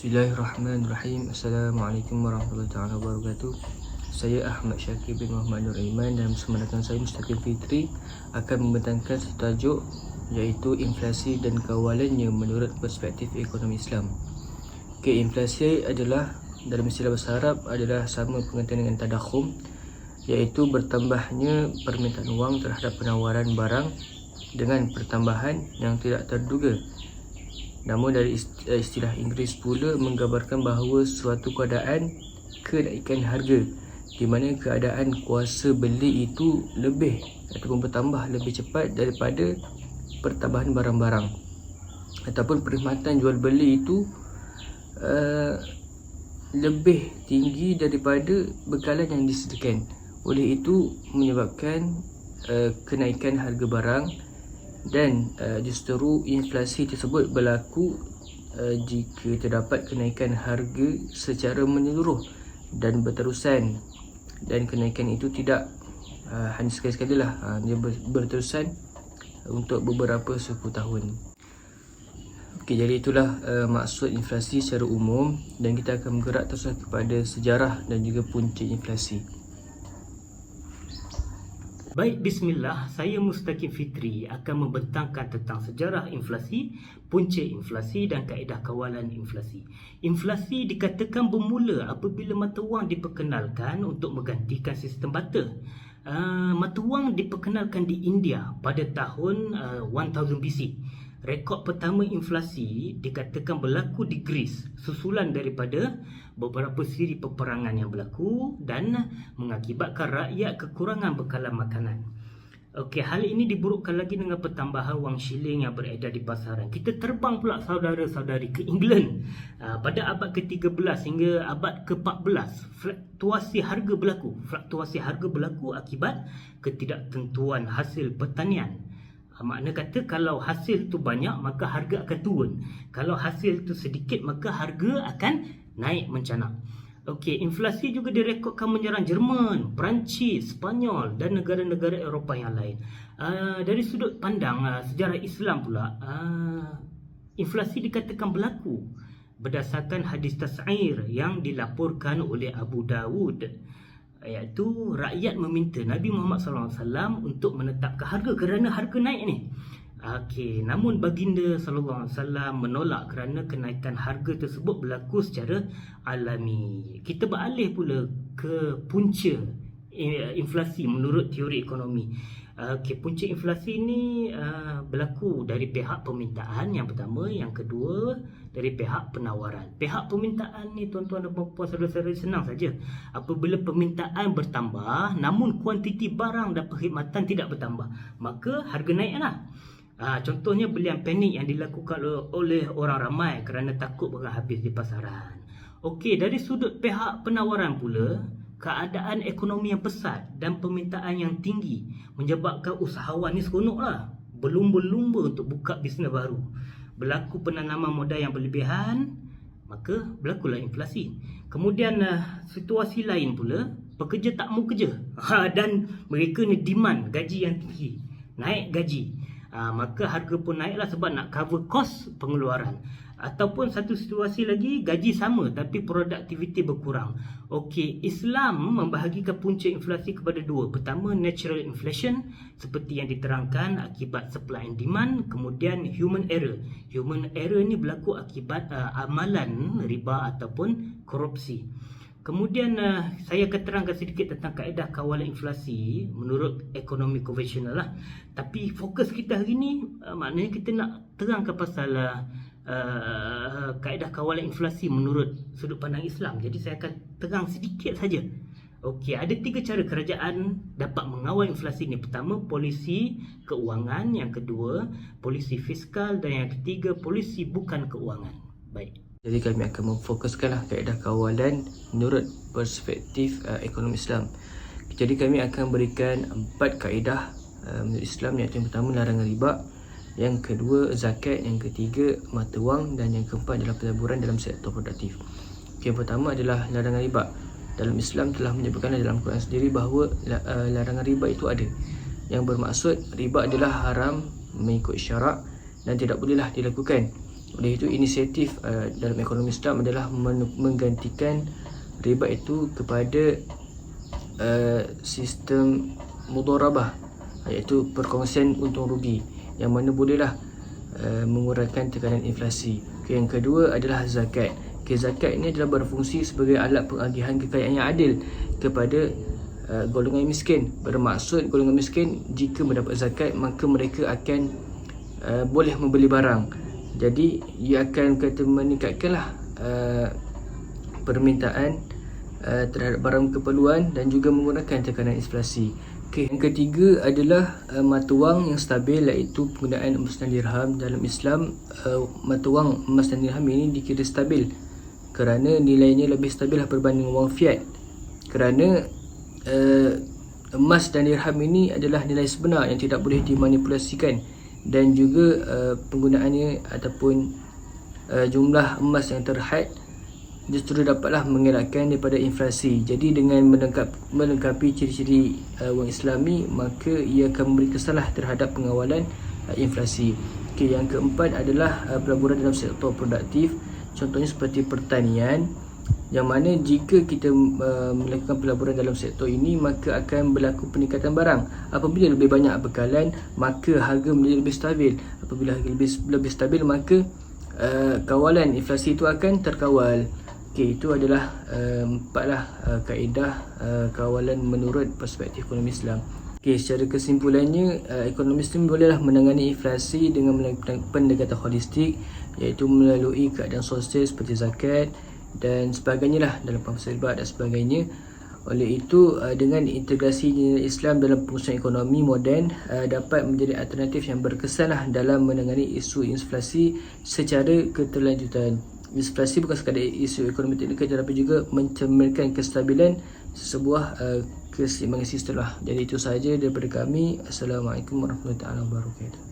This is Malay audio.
Bismillahirrahmanirrahim. Assalamualaikum warahmatullahi taala wabarakatuh. Saya Ahmad Syakir bin Muhammad Nur Iman Dan bersama dengan saya Mustaqim Fitri Akan membentangkan satu tajuk Iaitu inflasi dan kawalannya menurut perspektif ekonomi Islam. Okay, inflasi adalah dalam istilah bahasa Arab adalah sama pengertian dengan tadakhum iaitu bertambahnya permintaan wang terhadap penawaran barang dengan pertambahan yang tidak terduga Namun dari eh, istilah Inggeris pula menggambarkan bahawa suatu keadaan kenaikan harga di mana keadaan kuasa beli itu lebih ataupun bertambah lebih cepat daripada pertambahan barang-barang. Ataupun perkhidmatan jual beli itu uh, lebih tinggi daripada bekalan yang disediakan. Oleh itu menyebabkan uh, kenaikan harga barang dan uh, justeru inflasi tersebut berlaku uh, jika terdapat kenaikan harga secara menyeluruh dan berterusan. Dan kenaikan itu tidak uh, hanya sekali-sekali lah uh, dia ber- berterusan untuk beberapa suku tahun. Okey, jadi itulah uh, maksud inflasi secara umum. Dan kita akan bergerak terus kepada sejarah dan juga punca inflasi. Baik, bismillah. Saya Mustaqim Fitri akan membentangkan tentang sejarah inflasi, punca inflasi dan kaedah kawalan inflasi. Inflasi dikatakan bermula apabila mata wang diperkenalkan untuk menggantikan sistem barter. Uh, mata wang diperkenalkan di India pada tahun uh, 1000 BC. Rekod pertama inflasi dikatakan berlaku di Greece susulan daripada beberapa siri peperangan yang berlaku dan mengakibatkan rakyat kekurangan bekalan makanan. Okey, hal ini diburukkan lagi dengan pertambahan wang shilling yang beredar di pasaran. Kita terbang pula saudara-saudari ke England uh, pada abad ke-13 hingga abad ke-14. Fluktuasi harga berlaku. Fluktuasi harga berlaku akibat ketidaktentuan hasil pertanian. Makna kata kalau hasil tu banyak maka harga akan turun. Kalau hasil tu sedikit maka harga akan naik mencanak. Okey, inflasi juga direkodkan menyerang Jerman, Perancis, Spanyol dan negara-negara Eropah yang lain. Uh, dari sudut pandang uh, sejarah Islam pula, uh, inflasi dikatakan berlaku berdasarkan hadis tas'ir yang dilaporkan oleh Abu Dawud iaitu rakyat meminta Nabi Muhammad SAW untuk menetapkan harga kerana harga naik ni. Okey, namun baginda sallallahu alaihi wasallam menolak kerana kenaikan harga tersebut berlaku secara alami. Kita beralih pula ke punca eh, inflasi menurut teori ekonomi. Okey, punca inflasi ini uh, berlaku dari pihak permintaan yang pertama, yang kedua dari pihak penawaran. Pihak permintaan ni tuan-tuan dan puan-puan saudara-saudara senang saja. Apabila permintaan bertambah namun kuantiti barang dan perkhidmatan tidak bertambah, maka harga naiklah. Ha, contohnya belian panik yang dilakukan oleh orang ramai kerana takut barang habis di pasaran. Okey, dari sudut pihak penawaran pula, keadaan ekonomi yang pesat dan permintaan yang tinggi menyebabkan usahawan ni seronoklah berlumba-lumba untuk buka bisnes baru. Berlaku penanaman modal yang berlebihan, maka berlakulah inflasi. Kemudian uh, situasi lain pula, pekerja tak mau kerja ha, dan mereka ni demand gaji yang tinggi. Naik gaji. Ha, maka harga pun naiklah sebab nak cover kos pengeluaran ataupun satu situasi lagi gaji sama tapi produktiviti berkurang. Okey, Islam membahagikan punca inflasi kepada dua. Pertama natural inflation seperti yang diterangkan akibat supply and demand, kemudian human error. Human error ni berlaku akibat uh, amalan riba ataupun korupsi. Kemudian uh, saya akan terangkan sedikit tentang kaedah kawalan inflasi menurut ekonomi konvensional lah. Tapi fokus kita hari ni uh, maknanya kita nak terangkan pasal uh, uh, kaedah kawalan inflasi menurut sudut pandang Islam. Jadi saya akan terang sedikit saja. Okey, ada tiga cara kerajaan dapat mengawal inflasi ini. Pertama, polisi keuangan. Yang kedua, polisi fiskal. Dan yang ketiga, polisi bukan keuangan. Baik. Jadi kami akan memfokuskanlah kaedah kawalan menurut perspektif uh, ekonomi Islam. Jadi kami akan berikan empat kaedah uh, menurut Islam yang pertama larangan riba, yang kedua zakat, yang ketiga mata wang dan yang keempat adalah pelaburan dalam sektor produktif. Okay, yang pertama adalah larangan riba. Dalam Islam telah menyebutkan dalam Quran sendiri bahawa uh, larangan riba itu ada. Yang bermaksud riba adalah haram mengikut syarak dan tidak bolehlah dilakukan Oleh itu inisiatif uh, dalam ekonomi Islam adalah men- menggantikan riba itu kepada uh, sistem mudharabah iaitu perkongsian untung rugi yang mana bolehlah uh, mengurangkan tekanan inflasi. Okay, yang kedua adalah zakat. Okay, zakat ini adalah berfungsi sebagai alat pengagihan kekayaan yang adil kepada uh, golongan miskin. Bermaksud golongan miskin jika mendapat zakat maka mereka akan uh, boleh membeli barang. Jadi ia akan kata meningkatkanlah uh, permintaan uh, terhadap barang keperluan dan juga menggunakan tekanan inflasi. Okay. Yang ketiga adalah uh, mata wang yang stabil iaitu penggunaan emas dan dirham dalam Islam. Uh, mata wang emas dan dirham ini dikira stabil kerana nilainya lebih stabil berbanding wang fiat. Kerana uh, emas dan dirham ini adalah nilai sebenar yang tidak boleh dimanipulasikan dan juga uh, penggunaannya ataupun uh, jumlah emas yang terhad justru dapatlah mengelakkan daripada inflasi. Jadi dengan melengkap, melengkapi ciri-ciri uh, wang islami maka ia akan memberi kesalah terhadap pengawalan uh, inflasi. Okay, yang keempat adalah uh, pelaburan dalam sektor produktif. Contohnya seperti pertanian yang mana jika kita uh, melakukan pelaburan dalam sektor ini maka akan berlaku peningkatan barang apabila lebih banyak bekalan maka harga menjadi lebih stabil apabila harga lebih lebih stabil maka uh, kawalan inflasi itu akan terkawal Okey, itu adalah uh, empatlah uh, kaedah uh, kawalan menurut perspektif ekonomi Islam. Okey, secara kesimpulannya uh, ekonomi Islam bolehlah menangani inflasi dengan pendekatan holistik iaitu melalui keadaan sosial seperti zakat dan sebagainya lah dalam pembahasan riba dan sebagainya. Oleh itu uh, dengan integrasi Islam dalam pengurusan ekonomi moden uh, dapat menjadi alternatif yang berkesan lah dalam menangani isu inflasi secara keterlanjutan inflasi bukan sekadar isu ekonomi teknikal tetapi juga mencerminkan kestabilan sebuah uh, keseimbangan sistem lah. Jadi itu sahaja daripada kami. Assalamualaikum warahmatullahi wabarakatuh.